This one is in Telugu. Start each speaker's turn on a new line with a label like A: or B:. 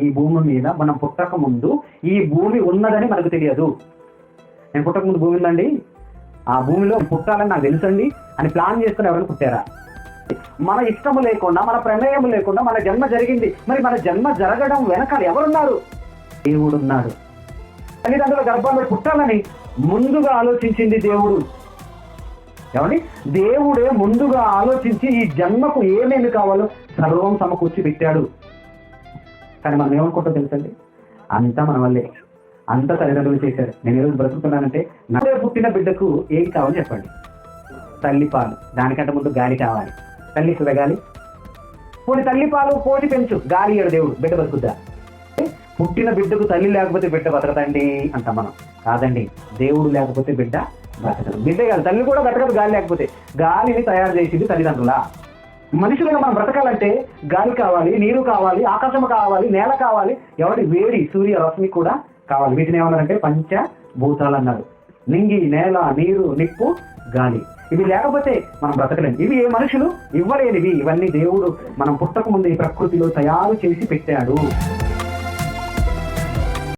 A: ఈ భూమి మీద మనం పుట్టక ముందు ఈ భూమి ఉన్నదని మనకు తెలియదు. నేను పుట్టక ముందు భూమి ఉందండి? ఆ భూమిలో పుట్టాలని నాకు తెలుసండి? అని ప్లాన్ చేసుకుని ఎవరైనా పుట్టారా? మన ఇష్టము లేకుండా మన ప్రమేయం లేకుండా మన జన్మ జరిగింది. మరి మన జన్మ జరగడం వెనకాల ఎవరున్నారు? దేవుడు ఉన్నాడు. తల్లిదండ్రుల గర్భంలో పుట్టాలని ముందుగా ఆలోచించింది దేవుడు. ఏమండి? దేవుడే ముందుగా ఆలోచించి ఈ జన్మకు ఏమేమి కావాలో సర్వం సమకూర్చి పెట్టాడు కానీ మనం ఏమనుకుంటాం తెలుసండి? అంతా మన వల్లే. అంతా తల్లిదండ్రులు చేశారు. నేను ఈరోజు బ్రతుకుతున్నానంటే నాదే పుట్టిన బిడ్డకు ఏం కావాలో చెప్పండి. తల్లి పాలు. దానికంటే ముందు గాలి కావాలి. తల్లి ఇస్తుందా గాలి? పోనీ తల్లి పాలు పోటీ పెంచు. గాలి ఏడు దేవుడు. బిడ్డ బతుకుద్దా? పుట్టిన బిడ్డకు తల్లి లేకపోతే బిడ్డ బతకదండి అంట మనం. కాదండి. దేవుడు లేకపోతే బిడ్డ బతకదు. బిడ్డే కాదు. తల్లి కూడా బతకదు గాలి లేకపోతే. గాలిని తయారు చేసింది తల్లిదండ్రులా. మనుషులుగా మనం బ్రతకాలంటే గాలి కావాలి నీరు కావాలి ఆకాశం కావాలి నేల కావాలి. ఎవరి వేడి సూర్య రశ్మి కూడా కావాలి. వీటిని ఏమన్నారంటే పంచ భూతాలు అన్నారు. నింగి నేల నీరు నిప్పు గాలి. ఇవి లేకపోతే మనం బ్రతకలేం. ఇవి ఏ మనుషులు ఇవ్వలేనివి. ఇవన్నీ దేవుడు మనం పుట్టక ముందు ఈ ప్రకృతిలో తయారు చేసి పెట్టాడు.